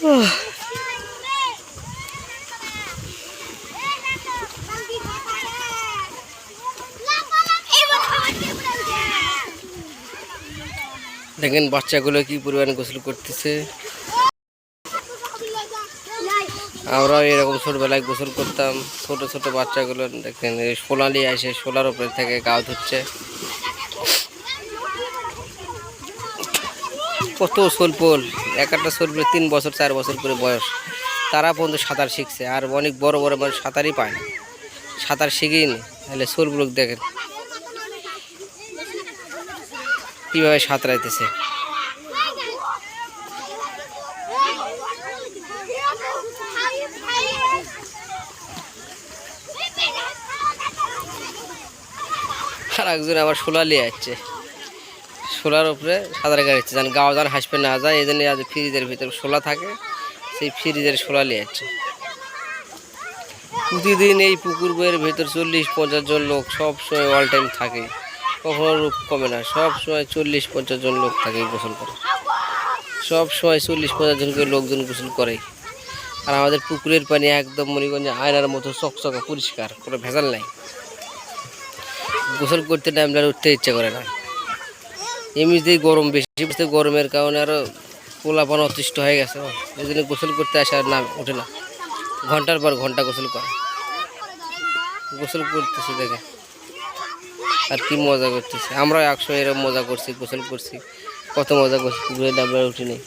দেখেন বাচ্চাগুলো কি পরিমাণ গোসল করতেছে। আমরাও এরকম ছোটবেলায় গোসল করতাম। ছোট ছোট বাচ্চাগুলো দেখেন সোলালি আসে সোলার উপরে থেকে গা ধুচ্ছে কত সোলপোল। এক একটা সোলপোল তিন বছর, চার বছর করে বয়স। তারা পর্যন্ত সাঁতার শিখছে, আর অনেক বড় বড় মানুষ সাঁতারই পায় না। সাঁতার শিখেই নি তাহলে সোলগুলো দেখেন কীভাবে সাঁতরাইতেছে। আর একজন আবার সোলা নিয়ে যাচ্ছে সোলার উপরে সাঁতার কাটছে যেন গাও যেন হাসপে না যায়, এই জন্য আজ ফ্রিজের ভিতরে শোলা থাকে, সেই ফ্রিজের শোলা নিয়ে যাচ্ছে প্রতিদিন এই পুকুর বইয়ের ভেতর চল্লিশ, পঞ্চাশ জন লোক সব সময় অল টাইম থাকে। কখনো রূপ কমে না, সব সময় চল্লিশ, পঞ্চাশ জন লোক থাকে গোসল করে। সব সময় চল্লিশ, পঞ্চাশ জন করে লোকজন গোসল করে। আর আমাদের পুকুরের পানি একদম মণিগঞ্জে আয়নার মতো চকচকা, পরিষ্কার, কোনো ভেজাল নাই। গোসল করতে টাইম উঠতে ইচ্ছা করে না। এমনিতেই গরম বেশি। বেশি গরমের কারণে আরও পোলাপান অতিষ্ঠ হয়ে গেছে। এই জন্য গোসল করতে আসে আর না, ওঠে না। ঘণ্টার পর ঘণ্টা গোসল করে। গোসল করতেছে দেখে। আর কি মজা করতেছে। আমরা একশো এরকম মজা করছি, গোসল করছি। কত মজা করছি, ঘুরে ডাবলে উঠি নেই।